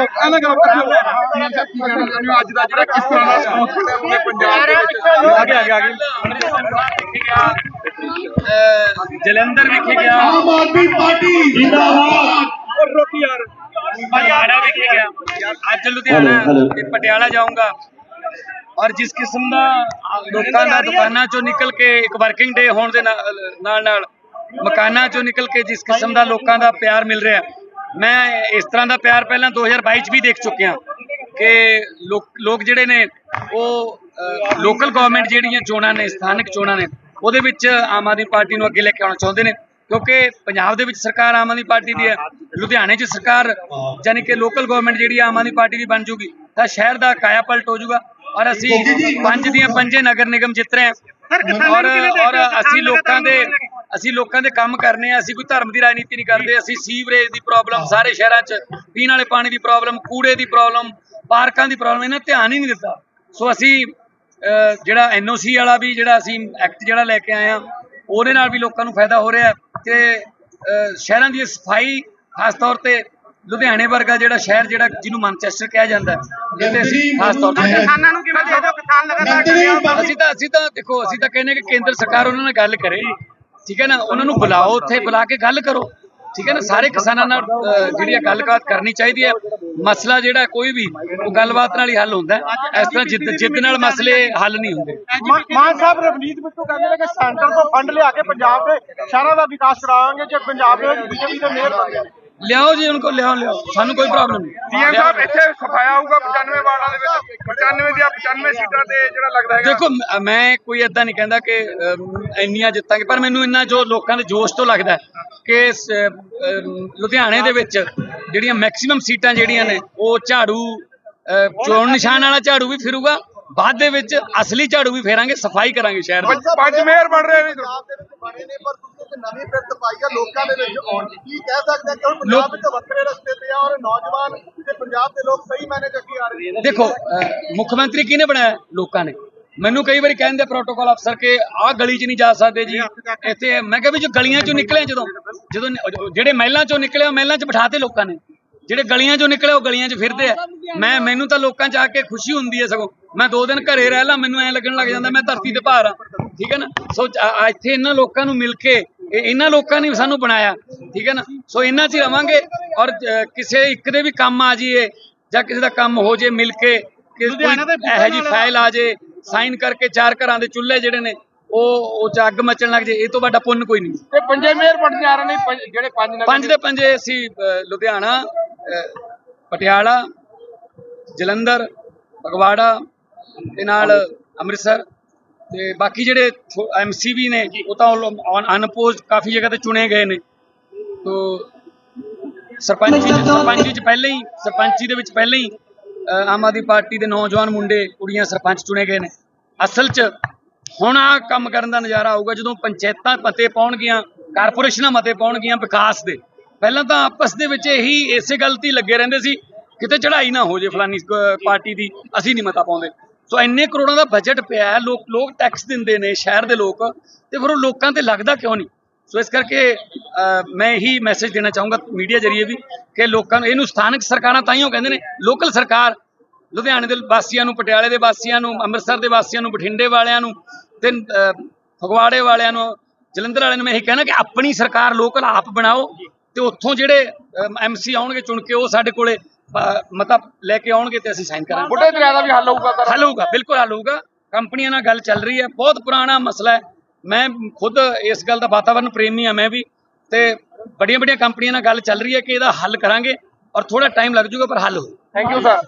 ਇਹਨਾਂ ਗੱਲ ਅੱਜ ਦਾ ਜਿਹੜਾ ਕਿਸ ਤਰ੍ਹਾਂ ਦਾ ਸਪੋਰਟ ਹੈ ਪੰਜਾਬ ਦੇ ਵਿੱਚ ਆਗੇ ਆਗੇ ਆਗੇ ਜਲੰਧਰ ਵਿਖੇ ਗਿਆ ਆਮ ਆਦਮੀ ਪਾਰਟੀ ਜਿੰਦਾਬਾਦ ਰੋਕੀ ਯਾਰ ਪਟਿਆਲਾ ਵਿਖੇ ਗਿਆ ਅੱਜ ਲੁਧਿਆਣਾ ਤੇ ਪਟਿਆਲਾ ਜਾਊਂਗਾ ਔਰ ਜਿਸ ਕਿਸਮ ਦਾ ਲੋਕਾਂ ਦਾ ਦੁਕਾਨਾਂ ਚੋਂ ਨਿਕਲ ਕੇ ਇੱਕ ਵਰਕਿੰਗ ਡੇ ਹੋਣ ਦੇ ਨਾਲ ਨਾਲ ਮਕਾਨਾਂ ਚੋਂ ਨਿਕਲ ਕੇ ਜਿਸ ਕਿਸਮ ਦਾ ਲੋਕਾਂ ਦਾ ਪਿਆਰ ਮਿਲ ਰਿਹਾ ਮੈਂ ਇਸ ਤਰ੍ਹਾਂ ਦਾ ਪਿਆਰ ਪਹਿਲਾਂ 2022 ਚ ਵੀ ਦੇਖ ਚੁੱਕਿਆ ਕਿ ਲੋਕ ਲੋਕ ਜਿਹੜੇ ਨੇ ਉਹ ਲੋਕਲ ਗਵਰਨਮੈਂਟ ਜਿਹੜੀਆਂ ਚੋਣਾਂ ਨੇ ਸਥਾਨਕ ਚੋਣਾਂ ਨੇ ਉਹਦੇ ਵਿੱਚ ਆਮ ਆਦਮੀ ਪਾਰਟੀ ਨੂੰ ਅੱਗੇ ਲੈ ਕੇ ਆਉਣਾ ਚਾਹੁੰਦੇ ਨੇ ਕਿਉਂਕਿ ਪੰਜਾਬ ਦੇ ਵਿੱਚ ਸਰਕਾਰ ਆਮ ਆਦਮੀ ਪਾਰਟੀ ਦੀ ਹੈ ਲੁਧਿਆਣੇ 'ਚ ਸਰਕਾਰ ਯਾਨੀ ਕਿ ਲੋਕਲ ਗਵਰਨਮੈਂਟ ਜਿਹੜੀ ਆਮ ਆਦਮੀ ਪਾਰਟੀ ਦੀ ਬਣ ਜੂਗੀ ਤਾਂ ਸ਼ਹਿਰ ਦਾ ਕਾਇਆ ਪਲਟ ਹੋ ਜਾਊਗਾ ਔਰ ਅਸੀਂ ਪੰਜ ਦੀਆਂ ਪੰਜੇ ਨਗਰ ਨਿਗਮ ਜਿੱਤ ਰਹੇ ਹਾਂ। ਔਰ ਔਰ ਅਸੀਂ ਲੋਕਾਂ ਦੇ ਅਸੀਂ ਲੋਕਾਂ ਦੇ ਕੰਮ ਕਰਨੇ ਆ ਅਸੀਂ ਕੋਈ ਧਰਮ ਦੀ ਰਾਜਨੀਤੀ ਨਹੀਂ ਕਰਦੇ ਅਸੀਂ ਸੀਵਰੇਜ ਦੀ ਪ੍ਰੋਬਲਮ ਸਾਰੇ ਸ਼ਹਿਰਾਂ 'ਚ ਪੀਣ ਵਾਲੇ ਪਾਣੀ ਦੀ ਪ੍ਰੋਬਲਮ ਕੂੜੇ ਦੀ ਪ੍ਰੋਬਲਮ ਪਾਰਕਾਂ ਦੀ ਪ੍ਰੋਬਲਮ ਇਹਨਾਂ ਧਿਆਨ ਹੀ ਨਹੀਂ ਦਿੱਤਾ। ਸੋ ਅਸੀਂ ਜਿਹੜਾ ਐਨਓਸੀ ਵਾਲਾ ਵੀ ਜਿਹੜਾ ਅਸੀਂ ਐਕਟ ਜਿਹੜਾ ਲੈ ਕੇ ਆਏ ਆ ਉਹਦੇ ਨਾਲ ਵੀ ਲੋਕਾਂ ਨੂੰ ਫਾਇਦਾ ਹੋ ਰਿਹਾ ਤੇ ਸ਼ਹਿਰਾਂ ਦੀ ਸਫ਼ਾਈ ਖਾਸ ਤੌਰ ਤੇ ਲੁਧਿਆਣੇ ਵਰਗਾ ਜਿਹੜਾ ਸ਼ਹਿਰ ਜਿਹੜਾ ਜਿਹਨੂੰ ਮਾਨਚੈਸਟਰ ਕਿਹਾ ਜਾਂਦਾ ਹੈ, ਜਿਹਦੇ ਅਸੀਂ ਖਾਸ ਤੌਰ ਤੇ ਕਿਸਾਨਾਂ ਨੂੰ ਕਿਵੇਂ ਦੇ ਦਿਓ ਕਿਸਾਨ ਲਗਾਤਾਰ ਅਸੀਂ ਤਾਂ ਅਸੀਂ ਤਾਂ ਦੇਖੋ ਅਸੀਂ ਤਾਂ ਕਹਿੰਦੇ ਕਿ ਕੇਂਦਰ ਸਰਕਾਰ ਉਹਨਾਂ ਨਾਲ ਗੱਲ ਕਰੇ। ਠੀਕ ਹੈ ਨਾ? ਉਹਨਾਂ ਨੂੰ ਬੁਲਾਓ ਉੱਥੇ ਬੁਲਾ ਕੇ ਗੱਲ ਕਰੋ। ਠੀਕ ਹੈ ਨਾ? ਸਾਰੇ ਕਿਸਾਨਾਂ ਨਾਲ ਅਹ, ਜਿਹੜੀ ਇਹ ਗੱਲਬਾਤ ਕਰਨੀ ਚਾਹੀਦੀ ਹੈ। ਮਸਲਾ ਜਿਹੜਾ ਕੋਈ ਵੀ ਉਹ ਗੱਲਬਾਤ ਨਾਲ ਹੀ ਹੱਲ ਹੁੰਦਾ ਹੈ। ਇਸ ਤਰ੍ਹਾਂ ਜਿੱਦ ਜਿੱਦ ਨਾਲ ਮਸਲੇ ਹੱਲ ਨਹੀਂ ਹੁੰਦੇ। ਮਾਨ ਸਾਹਿਬ ਰਵਨੀਤ ਬਿੱਟੂ ਕਹਿੰਦੇ ਨੇ ਕਿ ਸੈਂਟਰ ਤੋਂ ਫੰਡ ਲਿਆ ਕੇ ਪੰਜਾਬ ਦੇ ਸ਼ਹਿਰਾਂ ਦਾ ਵਿਕਾਸ ਕਰਾਵਾਂਗੇ ਜੇ ਪੰਜਾਬ ਦੇ ਬੀਜੇਪੀ ਦੇ ਮੇਅਰ ਬਣ ਗਏ ਲਿਆਓ ਜੀ ਉਹਨਾਂ ਕੋਲ ਲਿਆਓ ਲਿਆਓ। ਸਾਨੂੰ ਕੋਈ ਪ੍ਰੋਬਲਮ ਨਹੀਂ। ਸੀਐਮ ਸਾਹਿਬ ਇੱਥੇ ਸਫਾਇਆ ਹੋਊਗਾ 95 ਵਾਰਡਾਂ ਦੇ ਵਿੱਚ। 95 ਦੀਆਂ 95 ਸੀਟਾਂ ਤੇ ਜਿਹੜਾ ਲੱਗਦਾ ਹੈਗਾ। ਦੇਖੋ ਮ- ਕੋਈ ਏਦਾਂ ਨਹੀਂ ਕਹਿੰਦਾ ਕਿ ਇੰਨੀਆਂ ਜਿੱਤਾਂਗੇ ਪਰ ਮੈਨੂੰ ਇੰਨਾ ਜੋ ਲੋਕਾਂ ਦੇ ਜੋਸ਼ ਤੋਂ ਲੱਗਦਾ ਹੈ ਕਿ ਲੁਧਿਆਣੇ ਦੇ ਵਿੱਚ ਜਿਹੜੀਆਂ ਮੈਕਸਿਮਮ ਸੀਟਾਂ ਜਿਹੜੀਆਂ ਨੇ ਉਹ ਝਾੜੂ ਚੋਣ ਨਿਸ਼ਾਨ ਵਾਲਾ ਝਾੜੂ ਵੀ ਫਿਰੂਗਾ ਬਾਅਦ ਦੇ ਵਿੱਚ ਅਸਲੀ ਝਾੜੂ ਵੀ ਫੇਰਾਂਗੇ ਸਫ਼ਾਈ ਕਰਾਂਗੇ ਸ਼ਹਿਰ ਦੀ। ਪੰਜ- ਮੇਅਰ ਬਣ ਰਹੇ ਨੇ। ਪੰਜਾਬ ਦੇ ਵਿੱਚ ਬਣੇ ਨੇ ਪਰ ਤੁਸੀਂ ਇੱਕ ਨਵੀਂ ਫਿਰਤ ਪਾਈ ਆ ਲੋਕਾਂ ਦੇ ਵਿੱਚ ਆਉਣ ਦੀ। ਕੀ ਕਹਿ ਸਕਦੇ ਆ ਕਿ ਹੁਣ ਪੰਜਾਬ ਵਿੱਚ ਵੱਖਰੇ ਰਸਤੇ ਤੇ ਆ ਔਰ ਨੌਜਵਾਨ ਤੇ ਪੰਜਾਬ ਦੇ ਲੋਕ ਸਹੀ ਮਾਇਨੇ ਚ ਅੱਗੇ ਆ ਰਹੇ ਨੇ। ਦੇਖੋ ਮੁੱਖ ਮੰਤਰੀ ਕਿਹਨੇ ਬਣਾਇਆ? ਲੋਕਾਂ ਨੇ। ਮੈਨੂੰ ਕਈ ਵਾਰੀ ਕਹਿੰਦੇ ਪ੍ਰੋਟੋਕਾਲ ਅਫਸਰ ਕਿ ਆਹ ਗਲੀ 'ਚ ਨਹੀਂ ਜਾ ਸਕਦੇ ਜੀ। ਇੱਥੇ ਮੈਂ ਕਿਹਾ ਵੀ ਜੋ ਗਲੀਆਂ 'ਚੋਂ ਨਿਕਲੇ ਜਦੋਂ ਜਦੋਂ ਜਿਹੜੇ ਮਹਿਲਾਂ 'ਚੋਂ ਨਿਕਲੇ ਉਹ ਮਹਿਲਾਂ 'ਚ ਬਿਠਾਤੇ ਲੋਕਾਂ ਨੇ। ਜਿਹੜੇ ਗਲੀਆਂ 'ਚੋਂ ਨਿਕਲੇ ਉਹ ਗਲੀਆਂ 'ਚ ਫਿਰਦੇ ਆ। ਮੈਂ ਮੈਨੂੰ ਤਾਂ ਲੋਕਾਂ 'ਚ ਆ ਕੇ ਖੁਸ਼ੀ ਹੁੰਦੀ ਹੈ ਸਗੋਂ। ਮੈਂ ਦੋ ਦਿਨ ਘਰੇ ਰਹਿ ਲਾਂ ਮੈਨੂੰ ਐ ਲੱਗਣ ਲੱਗ ਜਾਂਦਾ ਮੈਂ ਧਰਤੀ ਤੇ ਭਾਰ ਆ। ਠੀਕ ਹੈ ਨਾ? ਸੋ ਇੱਥੇ ਇਹਨਾਂ ਲੋਕਾਂ ਨੂੰ ਮਿਲ ਕੇ ਇਹ ਇਹਨਾਂ ਲੋਕਾਂ ਨੇ ਸਾਨੂੰ ਬਣਾਇਆ। ਠੀਕ ਹੈ ਨਾ? ਸੋ ਇਹਨਾਂ 'ਚ ਹੀ ਰਵਾਂਗੇ ਔਰ ਕਿਸੇ ਇੱਕ ਦੇ ਵੀ ਕੰਮ ਆ ਜਾਈਏ ਜਾਂ ਕਿਸੇ ਦਾ ਕੰਮ ਹੋ ਜੇ ਮਿਲ ਕੇ ਇਹੋ ਜੀ ਫਾਈਲ ਆ ਜੇ ਸਾਈਨ ਕਰਕੇ ਚਾਰ ਘਰਾਂ ਦੇ ਚੁੱਲ੍ਹੇ ਜਿਹੜੇ ਨੇ ਉਹ ਉਹ ਚ ਅੱਗ ਮਚਣ ਲੱਗ ਜੇ ਇਹ ਤੋਂ ਵੱਡਾ ਪੁੰਨ ਕੋਈ ਨਹੀਂ। ਤੇ ਪੰਜੇ ਮੇਅਰ ਬਣ ਜਾ ਰਹੇ ਨੇ ਜਿਹੜੇ ਪੰਜ ਨਗਰ ਪੰਜ ਦੇ ਪੰਜੇ ਅਸੀਂ ਲੁਧਿਆਣਾ ਪਟਿਆਲਾ ਜਲੰਧਰ ਫਗਵਾੜਾ ਤੇ ਨਾਲ ਅੰਮ੍ਰਿਤਸਰ ਤੇ ਬਾਕੀ ਜਿਹੜੇ ਐਮਸੀ ਵੀ ਨੇ ਉਹ ਤਾਂ ਅਨਪੋਜ਼ਡ ਕਾਫੀ ਜਗ੍ਹਾ ਤੇ ਚੁਣੇ ਗਏ ਨੇ। ਤੋ ਸਰਪੰਚੀ ਚ- ਸਰਪੰਚੀ ਚ ਪਹਿਲੇ ਹੀ ਸਰਪੰਚੀ ਦੇ ਵਿੱਚ ਪਹਿਲੇ ਹੀ ਆਮ ਆਦਮੀ ਪਾਰਟੀ ਦੇ ਨੌਜਵਾਨ ਮੁੰਡੇ ਕੁੜੀਆਂ ਸਰਪੰਚ ਚੁਣੇ ਗਏ ਨੇ। ਅਸਲ 'ਚ ਹੁਣ ਆ ਕੰਮ ਕਰਨ ਦਾ ਨਜ਼ਾਰਾ ਆਊਗਾ ਜਦੋਂ ਪੰਚਾਇਤਾਂ ਮਤੇ ਪਾਉਣਗੀਆਂ ਕਾਰਪੋਰੇਸ਼ਨਾਂ ਮਤੇ ਪਾਉਣਗੀਆਂ ਵਿਕਾਸ ਦੇ। ਪਹਿਲਾਂ ਤਾਂ ਆਪਸ ਦੇ ਵਿੱਚ ਇਹੀ ਇਸੇ ਗੱਲ ਤੇ ਲੱਗੇ ਰਹਿੰਦੇ ਸੀ ਕਿਤੇ ਚੜ੍ਹਾਈ ਨਾ ਹੋ ਜੇ ਫਲਾਨੀ ਪਾਰਟੀ ਦੀ ਅਸੀਂ ਨਹੀਂ ਮਤਾ ਪਾਉਂਦੇ। ਸੋ ਇੰਨੇ ਕਰੋੜਾਂ ਦਾ ਬਜਟ ਪਿਆ ਹੈ, ਲੋਕ ਲੋਕ ਟੈਕਸ ਦਿੰਦੇ ਨੇ ਸ਼ਹਿਰ ਦੇ ਲੋਕ ਤੇ ਫਿਰ ਉਹ ਲੋਕਾਂ ਤੇ ਲੱਗਦਾ ਕਿਉਂ ਨਹੀਂ? ਸੋ ਇਸ ਕਰਕੇ ਮੈਂ ਇਹੀ ਮੈਸੇਜ ਦੇਣਾ ਚਾਹੂੰਗਾ ਮੀਡੀਆ ਜਰੀਏ ਵੀ ਕਿ ਲੋਕਾਂ ਨੂੰ ਇਹਨੂੰ ਸਥਾਨਕ ਸਰਕਾਰਾਂ ਤਾਂ ਹੀ ਉਹ ਕਹਿੰਦੇ ਨੇ ਲੋਕਲ ਸਰਕਾਰ ਲੁਧਿਆਣੇ ਦੇ ਵਾਸੀਆਂ ਨੂੰ ਪਟਿਆਲੇ ਦੇ ਵਾਸੀਆਂ ਨੂੰ ਅੰਮ੍ਰਿਤਸਰ ਦੇ ਵਾਸੀਆਂ ਨੂੰ ਬਠਿੰਡੇ ਵਾਲਿਆਂ ਨੂੰ ਤੇ ਫਗਵਾੜੇ ਵਾਲਿਆਂ ਨੂੰ ਜਲੰਧਰ ਵਾਲਿਆਂ ਨੂੰ ਮੈਂ ਇਹ ਕਹਿਣਾ ਕਿ ਆਪਣੀ ਸਰਕਾਰ ਲੋਕਲ ਆਪ ਬਣਾਓ ਤੇ ਉੱਥੋਂ ਜਿਹੜੇ ਐਮਸੀ ਆਉਣਗੇ ਚੁਣ ਕੇ ਉਹ ਸਾਡੇ ਕੋਲੇ ਮਤਾ ਲੈ ਕੇ ਆਉਣਗੇ ਤੇ ਅਸੀਂ ਸਾਈਨ ਕਰਾਂਗੇ। ਬੁੱਢੇ ਦਰਿਆ ਦਾ ਵੀ ਹੱਲ ਹੋਊਗਾ ਸਰ ਹੱਲ ਹੋਊਗਾ ਬਿਲਕੁਲ ਹੱਲ ਹੋਊਗਾ। ਕੰਪਨੀਆਂ ਨਾਲ ਗੱਲ ਚੱਲ ਰਹੀ ਹੈ ਬਹੁਤ ਪੁਰਾਣਾ ਮਸਲਾ ਹੈ। ਮੈਂ ਖੁਦ ਇਸ ਗੱਲ ਦਾ ਵਾਤਾਵਰਣ ਪ੍ਰੇਮੀ ਹਾਂ ਮੈਂ ਵੀ ਤੇ ਬੜੀਆਂ ਬੜੀਆਂ ਕੰਪਨੀਆਂ ਨਾਲ ਗੱਲ ਚੱਲ ਰਹੀ ਹੈ ਕਿ ਇਹਦਾ ਹੱਲ ਕਰਾਂਗੇ ਔਰ ਥੋੜਾ ਟਾਈਮ ਲੱਗ ਜਾਊਗਾ ਪਰ ਹੱਲ ਹੋਊ। Thank you sir